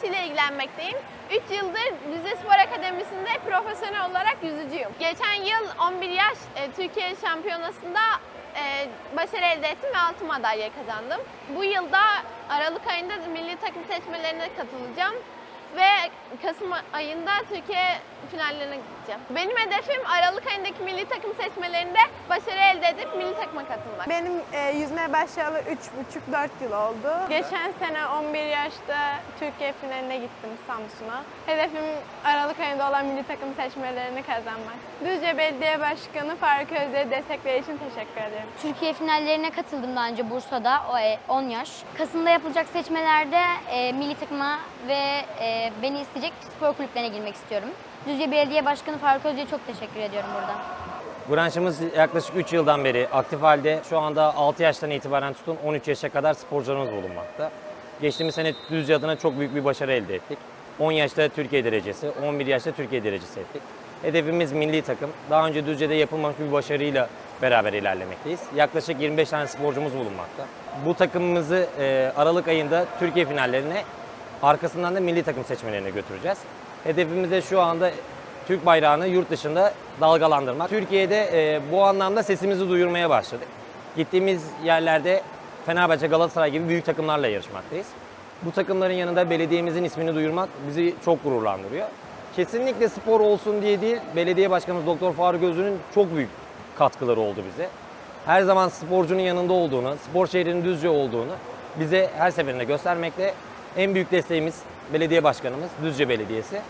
ile ilgilenmekteyim. 3 yıldır Rize Spor Akademisi'nde profesyonel olarak yüzücüyüm. Geçen yıl 11 yaş e, Türkiye Şampiyonası'nda e, başarı elde ettim ve altın madalya kazandım. Bu yılda Aralık ayında milli takım seçmelerine katılacağım ve Kasım ayında Türkiye finallerine gideceğim. Benim hedefim Aralık ayındaki milli takım seçmelerinde başarı elde edip milli takıma katılmak. Benim e, yüzmeye başlayalı 3,5-4 yıl oldu. Geçen sene 11 yaşta Türkiye finaline gittim Samsun'a. Hedefim Aralık ayında olan milli takım seçmelerini kazanmak. Düzce Belediye Başkanı Faruk Özde'ye destekleri için teşekkür ederim. Türkiye finallerine katıldım daha önce Bursa'da, o e, 10 yaş. Kasım'da yapılacak seçmelerde e, milli takıma ve e, beni isteyecek spor kulüplerine girmek istiyorum. Düzce Belediye Başkanı Faruk Özde'ye çok teşekkür ediyorum burada. Branşımız yaklaşık 3 yıldan beri aktif halde. Şu anda 6 yaştan itibaren tutun 13 yaşa kadar sporcularımız bulunmakta. Geçtiğimiz sene Düzce adına çok büyük bir başarı elde ettik. 10 yaşta Türkiye derecesi, 11 yaşta Türkiye derecesi ettik. Hedefimiz milli takım. Daha önce Düzce'de yapılmamış bir başarıyla beraber ilerlemekteyiz. Yaklaşık 25 tane sporcumuz bulunmakta. Bu takımımızı e, Aralık ayında Türkiye finallerine, arkasından da milli takım seçmelerine götüreceğiz. Hedefimiz de şu anda Türk bayrağını yurt dışında dalgalandırmak. Türkiye'de e, bu anlamda sesimizi duyurmaya başladık. Gittiğimiz yerlerde Fenerbahçe, Galatasaray gibi büyük takımlarla yarışmaktayız. Bu takımların yanında belediyemizin ismini duyurmak bizi çok gururlandırıyor. Kesinlikle spor olsun diye değil, belediye başkanımız Doktor Faruk Özlü'nün çok büyük katkıları oldu bize. Her zaman sporcunun yanında olduğunu, spor şehrinin düzce olduğunu bize her seferinde göstermekte. En büyük desteğimiz belediye başkanımız Düzce Belediyesi.